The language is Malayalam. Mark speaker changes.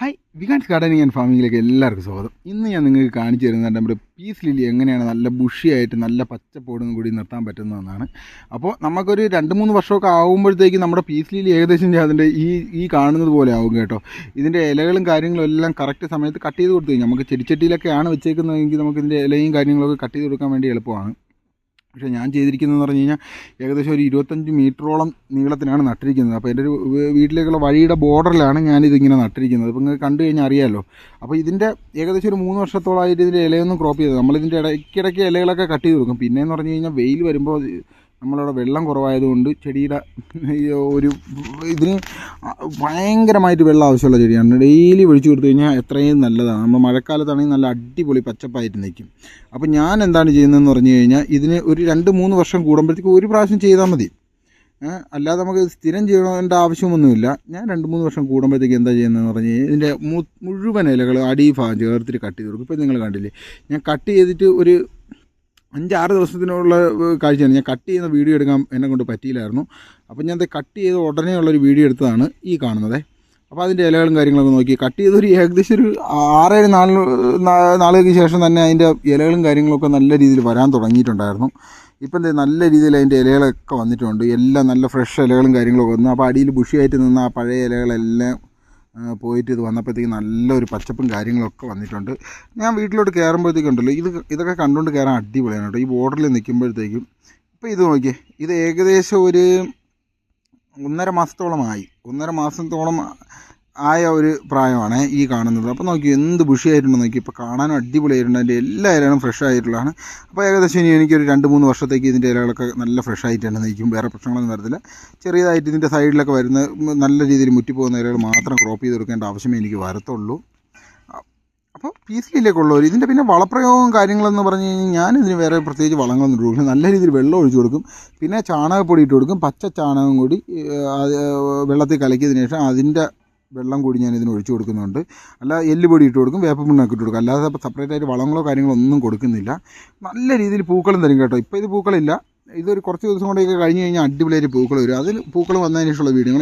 Speaker 1: ഹായ് വികാൻസ് ഗാർഡനിങ് ആൻഡ് ഫാമിങ്ങിലേക്ക് എല്ലാവർക്കും സ്വാഗതം. ഇന്ന് ഞാൻ നിങ്ങൾക്ക് കാണിച്ചു തരുന്നത് നമ്മുടെ പീസ് ലില്ലി എങ്ങനെയാണ് നല്ല ബുഷിയായിട്ട് നല്ല പച്ചപ്പോടും കൂടി നിർത്താൻ പറ്റുന്നതെന്നാണ്. അപ്പോൾ നമുക്കൊരു രണ്ട് മൂന്ന് വർഷമൊക്കെ ആകുമ്പോഴത്തേക്ക് നമ്മുടെ പീസ് ലില്ലി ഏകദേശം അതിന്റെ ഈ ഈ കാണുന്നത് പോലെ ആവും കേട്ടോ. ഇതിന്റെ ഇലകളും കാര്യങ്ങളും എല്ലാം കറക്റ്റ് സമയത്ത് കട്ട് ചെയ്ത് കൊടുത്തു കഴിഞ്ഞാൽ നമുക്ക് ചെടിച്ചട്ടിയിലൊക്കെയാണ് വെച്ചേക്കുന്നതെങ്കിൽ നമുക്ക് ഇതിന്റെ ഇലയും കാര്യങ്ങളൊക്കെ കട്ട് ചെയ്ത് കൊടുക്കാൻ വേണ്ടി എളുപ്പമാണ്. പക്ഷേ ഞാൻ ചെയ്തിരിക്കുന്നതെന്ന് പറഞ്ഞു കഴിഞ്ഞാൽ ഏകദേശം ഒരു ഇരുപത്തഞ്ച് മീറ്ററോളം നീളത്തിനാണ് നട്ടിരിക്കുന്നത്. അപ്പോൾ എന്റെ ഒരു വീട്ടിലേക്കുള്ള വഴിയുടെ ബോർഡറിലാണ് ഞാനിതിങ്ങനെ നട്ടിരിക്കുന്നത്. അപ്പോൾ നിങ്ങൾക്ക് കണ്ടു കഴിഞ്ഞാൽ അറിയാമല്ലോ അപ്പോൾ ഇതിന്റെ ഏകദേശം ഒരു മൂന്ന് വർഷത്തോളമായിട്ട് ഇതിന്റെ ഇലയൊന്നും ക്രോപ്പ് ചെയ്തത് നമ്മളിതിന്റെ ഇടയ്ക്കിടയ്ക്ക് ഇലകളൊക്കെ കട്ട് ചെയ്ത് കൊടുക്കും. പിന്നെയെന്ന് പറഞ്ഞു കഴിഞ്ഞാൽ വെയിൽ വരുമ്പോൾ നമ്മളവിടെ വെള്ളം കുറവായതുകൊണ്ട് ചെടിയുടെ ഒരു ഇതിന് ഭയങ്കരമായിട്ട് വെള്ളം ആവശ്യമുള്ള ചെടിയാണ്. ഡെയിലി ഒഴിച്ചു കൊടുത്തു കഴിഞ്ഞാൽ എത്രയും നല്ലതാണ്. നമ്മൾ മഴക്കാലത്താണെങ്കിൽ നല്ല അടിപൊളി പച്ചപ്പായിട്ട് നിൽക്കും. അപ്പോൾ ഞാൻ എന്താണ് ചെയ്യുന്നതെന്ന് പറഞ്ഞു കഴിഞ്ഞാൽ ഇതിന് ഒരു രണ്ട് മൂന്ന് വർഷം കൂടുമ്പോഴത്തേക്ക് ഒരു പ്രാവശ്യം ചെയ്താൽ മതി. അല്ലാതെ നമുക്ക് സ്ഥിരം ചെയ്യേണ്ട ആവശ്യമൊന്നുമില്ല. ഞാൻ രണ്ട് മൂന്ന് വർഷം കൂടുമ്പോഴത്തേക്ക് എന്താ ചെയ്യുന്നതെന്ന് പറഞ്ഞു കഴിഞ്ഞാൽ ഇതിന്റെ മുഴുവൻ ഇലകൾ അടി ഭാഗം ചേർത്തിട്ട് കട്ട് ചെയ്ത് കൊടുക്കും. ഇപ്പോൾ നിങ്ങൾ കണ്ടില്ലേ? ഞാൻ കട്ട് ചെയ്തിട്ട് ഒരു അഞ്ചാറ് ദിവസത്തിനുള്ള കാഴ്ചയാണ്. ഞാൻ കട്ട് ചെയ്യുന്ന വീഡിയോ എടുക്കാൻ എന്നെ കൊണ്ട് പറ്റിയില്ലായിരുന്നു. അപ്പോൾ ഞാൻ കട്ട് ചെയ്ത് ഉടനെയുള്ളൊരു വീഡിയോ എടുത്തതാണ് ഈ കാണുന്നത്. അപ്പോൾ അതിന്റെ ഇലകളും കാര്യങ്ങളൊക്കെ നോക്കി. കട്ട് ചെയ്തൊരു ഏകദേശം ഒരു ആറേഴ് നാല് നാളുകൾക്ക് ശേഷം തന്നെ അതിന്റെ ഇലകളും കാര്യങ്ങളൊക്കെ നല്ല രീതിയിൽ വരാൻ തുടങ്ങിയിട്ടുണ്ടായിരുന്നു. ഇപ്പം എന്താ നല്ല രീതിയിൽ അതിന്റെ ഇലകളൊക്കെ വന്നിട്ടുണ്ട്. എല്ലാം നല്ല ഫ്രഷ് ഇലകളും കാര്യങ്ങളൊക്കെ വന്നു. അപ്പോൾ അടിയിൽ ബുഷിയായിട്ട് നിന്ന ആ പഴയ ഇലകളെല്ലാം പോയിട്ട് ഇത് വന്നപ്പോഴത്തേക്ക് നല്ലൊരു പച്ചപ്പും കാര്യങ്ങളൊക്കെ വന്നിട്ടുണ്ട്. ഞാൻ വീട്ടിലോട്ട് കയറുമ്പോഴത്തേക്കുണ്ടല്ലോ ഇത് ഇതൊക്കെ കണ്ടുകൊണ്ട് കയറാൻ അടിപൊളിയാണ് കേട്ടോ. ഈ ബോർഡറിൽ നിൽക്കുമ്പോഴത്തേക്കും ഇപ്പോൾ ഇത് നോക്കിയേ ഇത് ഏകദേശം ഒരു ഒന്നര മാസത്തോളമായി. ഒന്നര മാസത്തോളം ആയ ഒരു പ്രായമാണ് ഈ കാണുന്നത്. അപ്പോൾ നോക്കി എന്ത് ബുഷിയായിട്ടുണ്ടോ നോക്കി. ഇപ്പോൾ കാണാനും അടിപൊളിയായിട്ടുണ്ട് അതിന്റെ എല്ലാ ഇലകളും ഫ്രഷ് ആയിട്ടുള്ളതാണ്. അപ്പോൾ ഏകദേശം ഇനി എനിക്കൊരു രണ്ട് മൂന്ന് വർഷത്തേക്ക് ഇതിന്റെ ഇലകളൊക്കെ നല്ല ഫ്രഷ് ആയിട്ട് തന്നെ നിൽക്കും. വേറെ പ്രശ്നങ്ങളൊന്നും വരത്തില്ല. ചെറിയതായിട്ട് ഇതിന്റെ സൈഡിലൊക്കെ വരുന്ന നല്ല രീതിയിൽ മുറ്റിപ്പോകുന്ന ഇലകൾ മാത്രം ക്രോപ്പ് ചെയ്ത് കൊടുക്കേണ്ട ആവശ്യമേ എനിക്ക് വരത്തുള്ളൂ. അപ്പോൾ പീസിലേക്കുള്ളവർ ഇതിന്റെ പിന്നെ വളപ്രയോഗവും കാര്യങ്ങളെന്ന് പറഞ്ഞു കഴിഞ്ഞാൽ ഞാനിതിന് വേറെ പ്രത്യേകിച്ച് വളങ്ങളൊന്നും ഇട്ട് കൊടുക്കും നല്ല രീതിയിൽ വെള്ളം ഒഴിച്ചു കൊടുക്കും. പിന്നെ ചാണകപ്പൊടി ഇട്ട് കൊടുക്കും. പച്ച ചാണകം കൂടി വെള്ളത്തിൽ കലക്കിയതിന് ശേഷം അതിന്റെ വെള്ളം കൂടി ഞാൻ ഇതിന് ഒഴിച്ചു കൊടുക്കുന്നുണ്ട്. അല്ല എല്ലുപൊടി ഇട്ട് കൊടുക്കും വേപ്പമുണ്ണൊക്കെ ഇട്ട് കൊടുക്കും. അല്ലാതെ സെപ്പറേറ്റ് ആയിട്ട് വളങ്ങളോ കാര്യങ്ങളോ ഒന്നും കൊടുക്കുന്നില്ല. നല്ല രീതിയിൽ പൂക്കളും തരും കേട്ടോ. ഇപ്പോൾ ഇത് പൂക്കളില്ല. ഇതൊരു കുറച്ച് ദിവസം കൊണ്ടൊക്കെ കഴിഞ്ഞ് കഴിഞ്ഞാൽ അടിപൊളിയായിട്ട് പൂക്കൾ വരും. അതിൽ പൂക്കൾ വന്നതിന് ശേഷമുള്ള വീഡിയോ